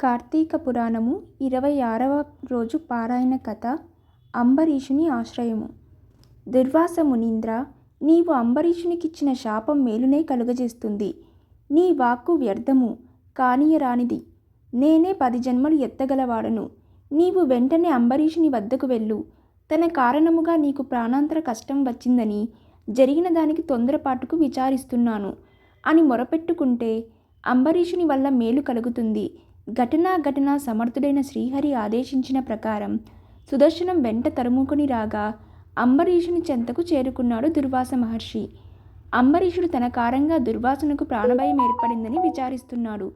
కార్తీక పురాణము ఇరవై ఆరవ రోజు పారాయణ కథ అంబరీషుని ఆశ్రయము. దుర్వాస మునీంద్ర నీవు అంబరీషునికిచ్చిన శాపం మేలునే కలుగజేస్తుంది. నీ వాక్కు వ్యర్థము కానీయరానిది. నేనే పది జన్మలు ఎత్తగలవాడను. నీవు వెంటనే అంబరీషుని వద్దకు వెళ్ళు. తన కారణముగా నీకు ప్రాణాంతర కష్టం వచ్చిందని జరిగిన దానికి తొందరపాటుకు విచారిస్తున్నాను. అని మొరపెట్టుకుంటే అంబరీషుని వల్ల మేలు కలుగుతుంది. ఘటనా ఘటన సమర్థుడైన శ్రీహరి ఆదేశించిన ప్రకారం సుదర్శనం వెంట తరుముకొని రాగా అంబరీషుని చెంతకు చేరుకున్నాడు దుర్వాస మహర్షి. అంబరీషుడు తన కారంగా దుర్వాసనకు ప్రాణభయం ఏర్పడిందని విచారిస్తున్నాడు.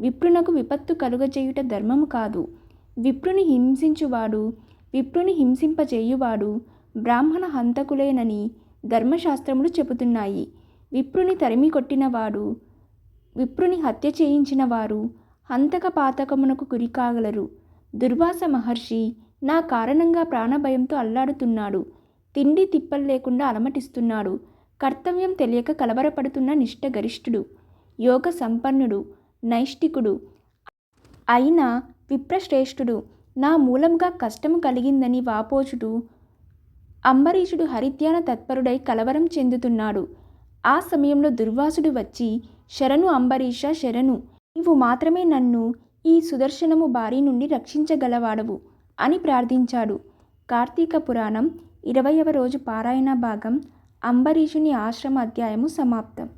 విప్రునకు విపత్తు కలుగజేయుట ధర్మము కాదు. విప్రుని హింసించువాడు విప్రుని హింసింపజేయువాడు బ్రాహ్మణ హంతకులేనని ధర్మశాస్త్రములు చెబుతున్నాయి. విప్రుని తరిమి కొట్టినవాడు విప్రుని హత్య చేయించినవారు హంతకపాతకమునకు హంతక పాతకమునకు గురికాగలరు. దుర్వాస మహర్షి నా కారణంగా ప్రాణభయంతో అల్లాడుతున్నాడు. తిండి తిప్పలు లేకుండా అలమటిస్తున్నాడు. కర్తవ్యం తెలియక కలవరపడుతున్న నిష్టగరిష్ఠుడు. యోగ సంపన్నుడు. నైష్టికుడు అయిన విప్రశ్రేష్ఠుడు. నా మూలంగా కష్టము కలిగిందని వాపోచుడు అంబరీషుడు హరిత్యాన తత్పరుడై కలవరం చెందుతున్నాడు. ఆ సమయంలో దుర్వాసుడు వచ్చి శరణు అంబరీష శరణు! నీవు మాత్రమే నన్ను ఈ సుదర్శనము బారి నుండి రక్షించగలవాడవు అని ప్రార్థించాడు. కార్తీక పురాణం ఇరవయవ రోజు పారాయణ భాగం అంబరీషుని ఆశ్రమ అధ్యాయము సమాప్తం.